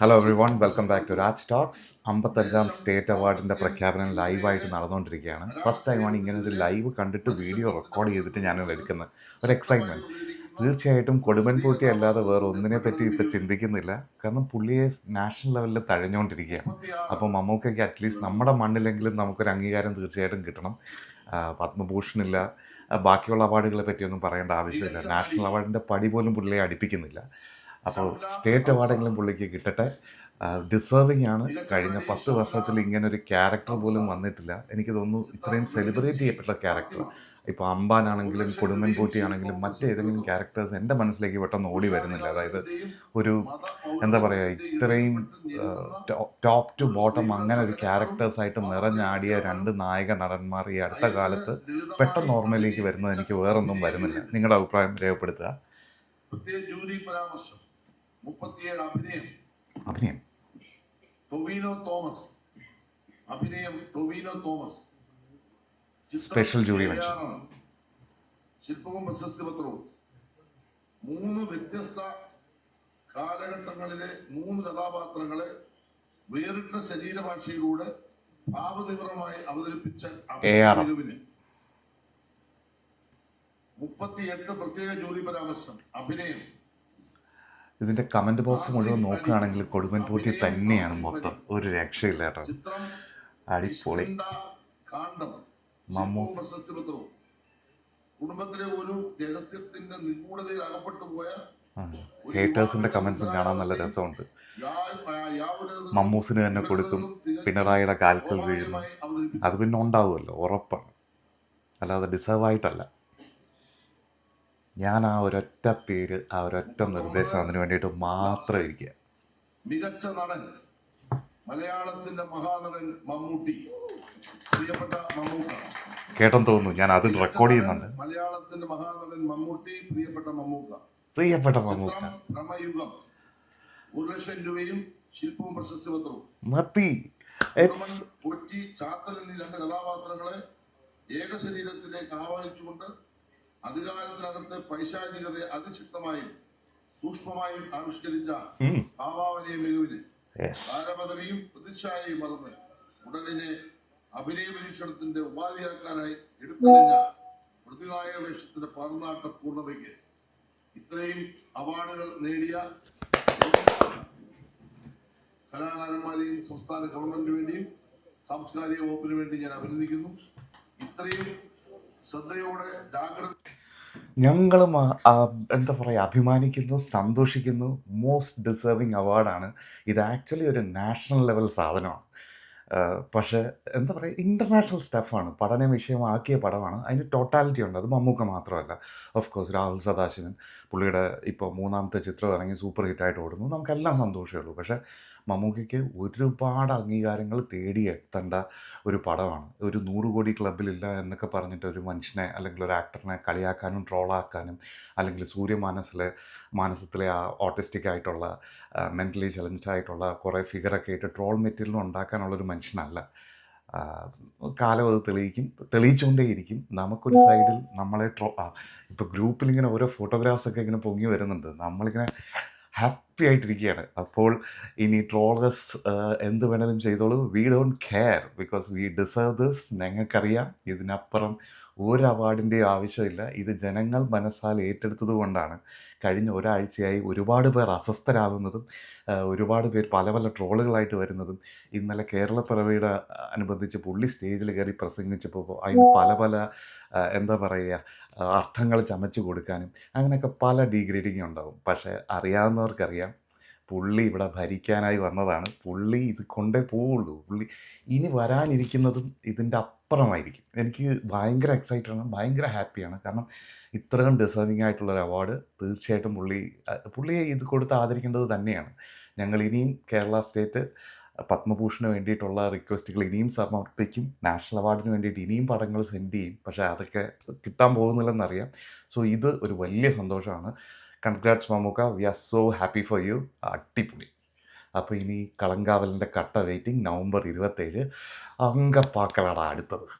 Hello everyone welcome back to Raj talks അമ്പത്തഞ്ചാം state അവാർഡിന്റെ പ്രഖ്യാപനം ലൈവായിട്ട് നടന്നുകൊണ്ടിരിക്കുകയാണ്. ഫസ്റ്റ് ടൈമാണ് ഇങ്ങനെ ഒരു ലൈവ് കണ്ടിട്ട് വീഡിയോ റെക്കോർഡ് ചെയ്തിട്ട് ഞാനിത് എടുക്കുന്നത്. ഒരു എക്സൈറ്റ്മെന്റ് തീർച്ചയായിട്ടും കൊടുമ്പൻപൂട്ടി അല്ലാതെ വേറെ ഒന്നിനെ പറ്റി ഇപ്പോൾ ചിന്തിക്കുന്നില്ല. കാരണം പുള്ളിയെ നാഷണൽ ലെവലിൽ തഴഞ്ഞുകൊണ്ടിരിക്കുകയാണ്. അപ്പോൾ മമ്മൂക്കയ്ക്ക് അറ്റ്ലീസ്റ്റ് നമ്മുടെ മണ്ണിലെങ്കിലും നമുക്കൊരു അംഗീകാരം തീർച്ചയായിട്ടും കിട്ടണം. പത്മഭൂഷണില്ല. ബാക്കിയുള്ള അവാർഡുകളെ പറ്റിയൊന്നും പറയേണ്ട ആവശ്യമില്ല. നാഷണൽ അവാർഡിന്റെ പടി പോലും പുള്ളിയെ അടുപ്പിക്കുന്നില്ല. അപ്പോൾ സ്റ്റേറ്റ് അവാർഡെങ്കിലും പുള്ളിക്ക് കിട്ടട്ടെ. ഡിസേർവിംഗ് ആണ്. കഴിഞ്ഞ പത്ത് വർഷത്തിൽ ഇങ്ങനെ ഒരു ക്യാരക്ടർ പോലും വന്നിട്ടില്ല. എനിക്ക് തോന്നുന്നു ഇത്രയും സെലിബ്രേറ്റ് ചെയ്യപ്പെട്ട ക്യാരക്ടർ ഇപ്പോൾ അമ്പാനാണെങ്കിലും കൊടുമ്പൻപൂട്ടി ആണെങ്കിലും മറ്റേതെങ്കിലും ക്യാരക്ടേഴ്സ് എന്റെ മനസ്സിലേക്ക് പെട്ടെന്ന് ഓടി വരുന്നില്ല. അതായത് ഒരു എന്താ പറയുക ഇത്രയും ടോപ്പ് ടു ബോട്ടം അങ്ങനെ ഒരു ക്യാരക്ടേഴ്സായിട്ട് നിറഞ്ഞാടിയ രണ്ട് നായക നടന്മാർ ഈ അടുത്ത കാലത്ത് പെട്ടെന്ന് ഓർമ്മയിലേക്ക് വരുന്നത് എനിക്ക് വേറൊന്നും വരുന്നില്ല. നിങ്ങളുടെ അഭിപ്രായം രേഖപ്പെടുത്തുക. മുപ്പത്തിയേഴ് അഭിനയം. അഭിനയം. ടൊവീനോ തോമസ്. അഭിനയം ടൊവീനോ തോമസ്. Special jury. ശില്പവും പ്രശസ്തി പത്രവും. മൂന്ന് വ്യത്യസ്ത കാലഘട്ടങ്ങളിലെ മൂന്ന് കഥാപാത്രങ്ങളെ വേറിട്ട ശരീരഭാഷയിലൂടെ ഭാവതീവ്രമായി അവതരിപ്പിച്ച മുപ്പത്തിയെട്ട് പ്രത്യേക ജോലി പരാമർശം. അഭിനയം. ഇതിന്റെ കമന്റ് ബോക്സ് മുഴുവൻ നോക്കുകയാണെങ്കിൽ കൊടുമ്പൻപൂട്ടി തന്നെയാണ് മൊത്തം. ഒരു രക്ഷയില്ല കേട്ടോ. അടിപൊളി. കുടുംബത്തിലെ ഒരു രഹസ്യത്തിന്റെ നിഗൂഢതയിൽ അകപ്പെട്ടു പോയ ഹേറ്റേഴ്സിന്റെ കമന്റ്സും കാണാൻ നല്ല രസമുണ്ട്. മമ്മൂസിന് തന്നെ കൊടുക്കും. പിണറായിയുടെ കാൽക്കൽ വീഴുന്നു. അത് പിന്നെ ഉണ്ടാവുമല്ലോ. ഉറപ്പാണ്. അല്ലാതെ ഡിസേർവ് ആയിട്ടല്ല. ഞാൻ ആ ഒരൊറ്റ പേര് ആ ഒരൊറ്റ നിർദ്ദേശം അതിന് വേണ്ടിയിട്ട് മാത്രം ഇരിക്കുക മികച്ച നടൻ മലയാളത്തിന്റെ മഹാനടൻ മമ്മൂട്ടി പ്രിയപ്പെട്ട മമ്മൂക്ക. കേട്ടെന്ന് തോന്നുന്നു ഞാൻ അത് റെക്കോർഡ് ചെയ്യുന്നുണ്ട്. മലയാളത്തിന്റെ മഹാനടൻ മമ്മൂട്ടി പ്രിയപ്പെട്ട മമ്മൂക്ക. പ്രിയപ്പെട്ട മമ്മൂക്ക. നമയുഗം ഭ്രമയുഗം ഒരു ലക്ഷം രൂപയും ശില്പവും പ്രശസ്തി പത്രവും. മത്തി. ചാത്തൽ എന്നീ രണ്ട് കഥാപാത്രങ്ങളെ ഏക ശരീരത്തിലേക്ക് ആവാഹിച്ചുകൊണ്ട് അധികാരത്തിനകത്ത് പൈശാചികതയെ അതിശക്തമായും സൂക്ഷ്മമായും ആവിഷ്കരിച്ച ഭാവാവനീയ മികവിന് താരപദവിയും പ്രതിച്ഛായയും മറന്ന് ഉടലിനെ അഭിനയ പരീക്ഷണത്തിന്റെ ഉപാധിയാക്കാനായി എടുത്തുകഴിഞ്ഞ പ്രതിനായക വേഷത്തിന്റെ പറന്നാട്ട പൂർണതയ്ക്ക് ഇത്രയും അവാർഡുകൾ നേടിയ കലാകാരന്മാരെയും സംസ്ഥാന ഗവൺമെന്റിന് വേണ്ടിയും സാംസ്കാരിക വകുപ്പിന് വേണ്ടി ഞാൻ അഭിനന്ദിക്കുന്നു. ഇത്രയും ശ്രദ്ധയോടെ ജാഗ്രത ഞങ്ങളും എന്താ പറയുക അഭിമാനിക്കുന്നു സന്തോഷിക്കുന്നു. മോസ്റ്റ് ഡിസേർവിങ് അവാർഡാണ് ഇത് ആക്ച്വലി ഒരു നാഷണൽ ലെവൽ സാധനമാണ്. പക്ഷേ എന്താ പറയുക ഇന്റർനാഷണൽ സ്റ്റഫാണ് പഠന വിഷയമാക്കിയ പടമാണ്. അതിന് ടോട്ടാലിറ്റി ഉണ്ട്. അത് മമ്മൂക്ക മാത്രമല്ല. ഓഫ് കോഴ്സ് രാഹുൽ സദാശിവൻ പുള്ളിയുടെ ഇപ്പോൾ മൂന്നാമത്തെ ചിത്രം ഇറങ്ങി സൂപ്പർ ഹിറ്റായിട്ട് ഓടുന്നു. നമുക്കെല്ലാം സന്തോഷമേ ഉള്ളൂ. പക്ഷേ മമ്മൂക്കയ്ക്ക് ഒരുപാട് അംഗീകാരങ്ങൾ തേടിയെത്തേണ്ട ഒരു പടമാണ്. ഒരു നൂറ് കോടി ക്ലബിലില്ല എന്നൊക്കെ പറഞ്ഞിട്ട് ഒരു മനുഷ്യനെ അല്ലെങ്കിൽ ഒരു ആക്ടറിനെ കളിയാക്കാനും ട്രോളാക്കാനും അല്ലെങ്കിൽ സൂര്യമാനസിലെ മാനസത്തിലെ ആ ഓട്ടിസ്റ്റിക് ആയിട്ടുള്ള മെന്റലി ചലഞ്ച്ഡ് ആയിട്ടുള്ള കുറേ ഫിഗറൊക്കെ ആയിട്ട് ട്രോൾ മെറ്റീരിയൽ ഉണ്ടാക്കാനുള്ള ഒരു മനുഷ്യനല്ല. കാലം അത് തെളിയിക്കും തെളിയിച്ചുകൊണ്ടേയിരിക്കും. നമുക്കൊരു സൈഡിൽ നമ്മളെ ട്രോ ഇപ്പോൾ ഗ്രൂപ്പിൽ ഇങ്ങനെ ഓരോ ഫോട്ടോഗ്രാഫ്സൊക്കെ ഇങ്ങനെ പൊങ്ങി വരുന്നുണ്ട്. നമ്മളിങ്ങനെ ഹാപ്പി ആയിട്ടിരിക്കുകയാണ് അപ്പോൾ ഇനി ട്രോളേഴ്സ് എന്ത് വേണേലും ചെയ്തോളൂ. We don't care because we deserve this ഞങ്ങൾക്കറിയാം. ഇതിനപ്പുറം ഒരു അവാർഡിന്റെയും ആവശ്യമില്ല. ഇത് ജനങ്ങൾ മനസ്സാൽ ഏറ്റെടുത്തത് കൊണ്ടാണ്. കഴിഞ്ഞ ഒരാഴ്ചയായി ഒരുപാട് പേർ അസ്വസ്ഥരാകുന്നതും ഒരുപാട് പേർ പല പല ട്രോളുകളായിട്ട് വരുന്നതും ഇന്നലെ കേരളപ്പിറവിയുടെ അനുബന്ധിച്ച് പുള്ളി സ്റ്റേജിൽ കയറി പ്രസംഗിച്ചപ്പോൾ അതിന് പല പല എന്താ പറയുക അർത്ഥങ്ങൾ ചമച്ചു കൊടുക്കാനും അങ്ങനെയൊക്കെ പല ഡീഗ്രേഡിങ് ഉണ്ടാകും. പക്ഷേ അറിയാവുന്നവർക്കറിയാം പുള്ളി ഇവിടെ ഭരിക്കാനായി വന്നതാണ്. പുള്ളി ഇത് കൊണ്ടേ പോവുള്ളൂ. പുള്ളി ഇനി വരാനിരിക്കുന്നതും ഇതിന്റെ അപ്പുറമായിരിക്കും. എനിക്ക് ഭയങ്കര എക്സൈറ്റഡ് ആണ്. ഭയങ്കര ഹാപ്പിയാണ് കാരണം ഇത്രയും ഡിസേർവിംഗ് ആയിട്ടുള്ള ഒരു അവാർഡ് തീർച്ചയായിട്ടും പുള്ളി പുള്ളിയെ ഇത് കൊടുത്ത് ആദരിക്കേണ്ടത് തന്നെയാണ്. ഞങ്ങൾ ഇനിയും കേരള സ്റ്റേറ്റ് പത്മഭൂഷന് വേണ്ടിയിട്ടുള്ള റിക്വസ്റ്റുകൾ ഇനിയും സമർപ്പിക്കും. നാഷണൽ അവാർഡിന് വേണ്ടിയിട്ട് ഇനിയും പടങ്ങൾ സെൻഡ് ചെയ്യും. പക്ഷേ അതൊക്കെ കിട്ടാൻ പോകുന്നില്ലെന്നറിയാം. സോ ഇത് ഒരു വലിയ സന്തോഷമാണ്. Congrats Mammookka. We are so happy for you അടിപൊളി. അപ്പോൾ ഇനി കളങ്കാവലിന്റെ കട്ട വെയിറ്റിംഗ് നവംബർ ഇരുപത്തേഴ്. അങ്കപ്പാക്കലാണ് അടുത്തത്.